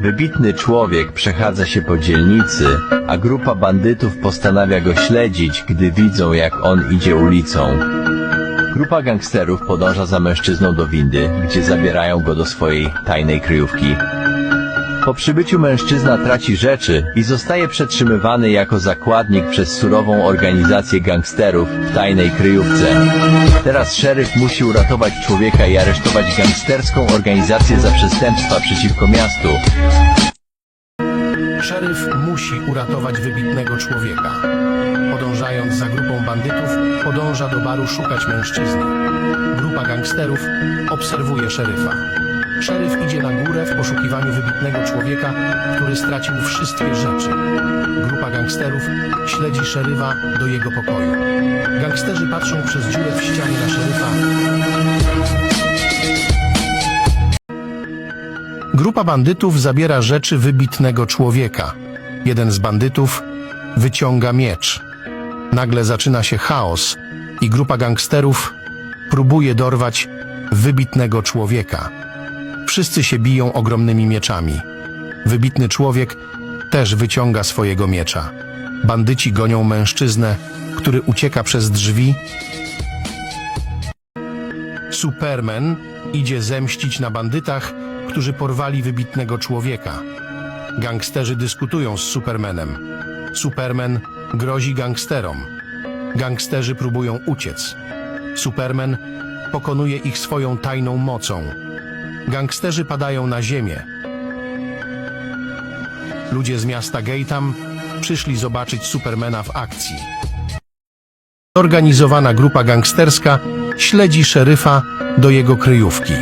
Wybitny człowiek przechadza się po dzielnicy, a grupa bandytów postanawia go śledzić, gdy widzą jak on idzie ulicą. Grupa gangsterów podąża za mężczyzną do windy, gdzie zabierają go do swojej tajnej kryjówki. Po przybyciu mężczyzna traci rzeczy i zostaje przetrzymywany jako zakładnik przez surową organizację gangsterów w tajnej kryjówce. Teraz szeryf musi uratować człowieka i aresztować gangsterską organizację za przestępstwa przeciwko miastu. Szeryf musi uratować wybitnego człowieka. Podążając za grupą bandytów, podąża do baru szukać mężczyzny. Grupa gangsterów obserwuje szeryfa. Szeryf idzie na górę w poszukiwaniu wybitnego człowieka, który stracił wszystkie rzeczy. Grupa gangsterów śledzi szeryfa do jego pokoju. Gangsterzy patrzą przez dziurę w ścianie na szeryfa, Grupa bandytów zabiera rzeczy wybitnego człowieka. Jeden z bandytów wyciąga miecz. Nagle zaczyna się chaos i grupa gangsterów próbuje dorwać wybitnego człowieka. Wszyscy się biją ogromnymi mieczami. Wybitny człowiek też wyciąga swojego miecza. Bandyci gonią mężczyznę, który ucieka przez drzwi Superman idzie zemścić na bandytach, którzy porwali wybitnego człowieka. Gangsterzy dyskutują z Supermanem. Superman grozi gangsterom. Gangsterzy próbują uciec. Superman pokonuje ich swoją tajną mocą. Gangsterzy padają na ziemię. Ludzie z miasta Gatham przyszli zobaczyć Supermana w akcji. Zorganizowana grupa gangsterska śledzi szeryfa do jego kryjówki.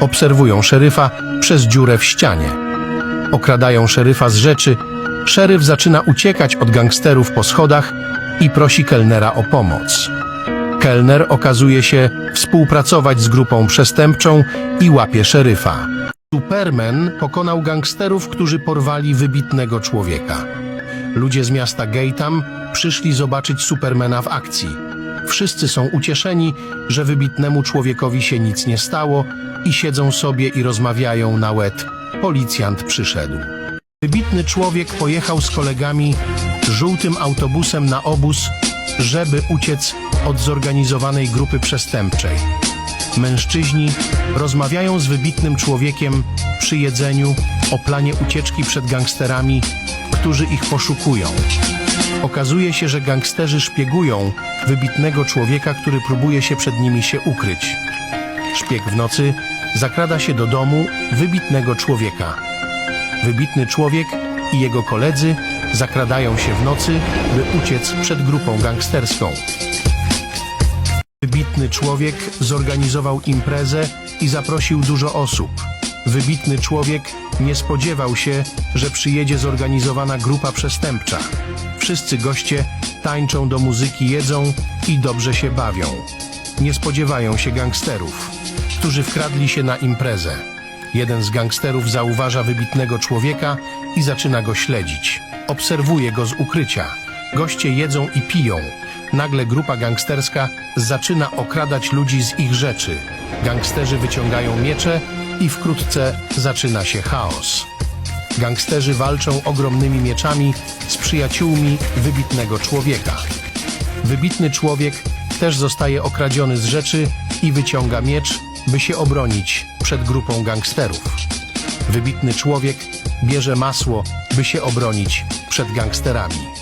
Obserwują szeryfa przez dziurę w ścianie. Okradają szeryfa z rzeczy. Szeryf zaczyna uciekać od gangsterów po schodach i prosi kelnera o pomoc. Kelner okazuje się współpracować z grupą przestępczą i łapie szeryfa. Superman pokonał gangsterów, którzy porwali wybitnego człowieka. Ludzie z miasta Gatham przyszli zobaczyć Supermana w akcji. Wszyscy są ucieszeni, że wybitnemu człowiekowi się nic nie stało i siedzą sobie i rozmawiają na łeb. Policjant przyszedł. Wybitny człowiek pojechał z kolegami żółtym autobusem na obóz, żeby uciec od zorganizowanej grupy przestępczej. Mężczyźni rozmawiają z wybitnym człowiekiem przy jedzeniu o planie ucieczki przed gangsterami, którzy ich poszukują. Okazuje się, że gangsterzy szpiegują wybitnego człowieka, który próbuje się przed nimi się ukryć. Szpieg w nocy zakrada się do domu wybitnego człowieka. Wybitny człowiek i jego koledzy zakradają się w nocy, by uciec przed grupą gangsterską. Wybitny człowiek zorganizował imprezę i zaprosił dużo osób. Wybitny człowiek nie spodziewał się, że przyjedzie zorganizowana grupa przestępcza. Wszyscy goście tańczą do muzyki, jedzą i dobrze się bawią. Nie spodziewają się gangsterów, którzy wkradli się na imprezę. Jeden z gangsterów zauważa wybitnego człowieka i zaczyna go śledzić. Obserwuje go z ukrycia. Goście jedzą i piją. Nagle grupa gangsterska zaczyna okradać ludzi z ich rzeczy. Gangsterzy wyciągają miecze i wkrótce zaczyna się chaos. Gangsterzy walczą ogromnymi mieczami z przyjaciółmi wybitnego człowieka. Wybitny człowiek też zostaje okradziony z rzeczy i wyciąga miecz, by się obronić przed grupą gangsterów. Wybitny człowiek bierze masło, by się obronić przed gangsterami.